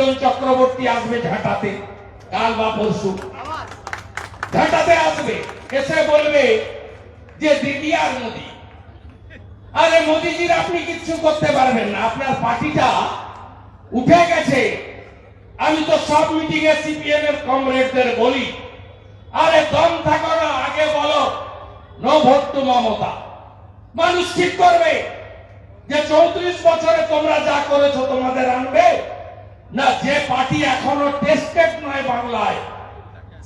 সুজন চক্রবর্তী আসবে ঝাঁটাতে। কাল বা পরশু। ঝাঁটাতে আসবে। এসে বলবে যে দিদি আর আরে মোদিজির আপনি কিচ্ছু করতে পারবেন না। আপনার পার্টিটা উঠে গেছে। আমি তো সব মিটিং এ সিপিএম এর কমরেডদের বলি। আরে দম থাকো না, আগে বলো। নো মমতা। মানুষ ঠিক করবে যে চৌত্রিশ বছরে তোমরা যা করেছ তোমাদের আনবে। না, যে পার্টি এখনও টেস্টেড নয় বাংলায়,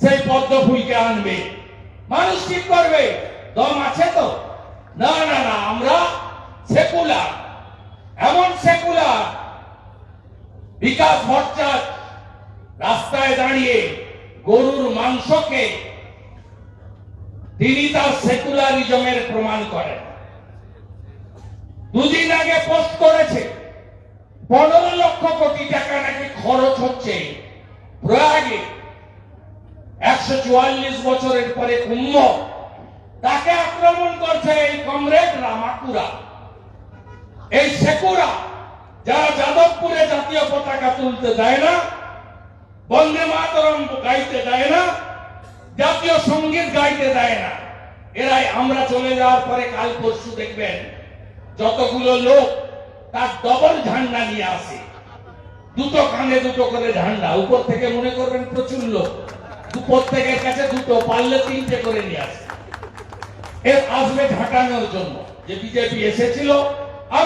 সেই পদ্ম ফুলকে আনবে। মানুষ ঠিক করবে, দম আছে তো? না না না, আমরা সেকুলার এমন সেকুলার বিকাশ ভট্টাচার্য রাস্তায় দাঁড়িয়ে গরুর মাংসকে তিনি তার সেকুলারিজমের প্রমাণ করেন। দুদিন আগে পোস্ট করেছে, পনেরো লক্ষ খরচ হচ্ছে। প্রয়াগে একশো চুয়াল্লিশ বছরের পরে কুম্ভ, তাকে আক্রমণ করছে এই কমরেড রামাকুরা। এই সেকুরা যারা যাদবপুরে জাতীয় পতাকা তুলতে দেয় না, বন্দে মাতরম গাইতে দেয় না, জাতীয় সংগীত গাইতে দেয় না, এরাই আমরা চলে যাওয়ার পরে কাল পরশু দেখবেন, যতগুলো লোক তার ডবল ঝান্ডা নিয়ে আসে। দুটো কানে দুটো করে ঝান্ডা, উপর থেকে মনে করবেন প্রচুর লোক। প্রত্যেকের কাছে দুটো, পারলে তিনটে করে নিয়ে আসে। এর আসবে ঘাটানোর জন্য। যে বিজেপি এসেছিল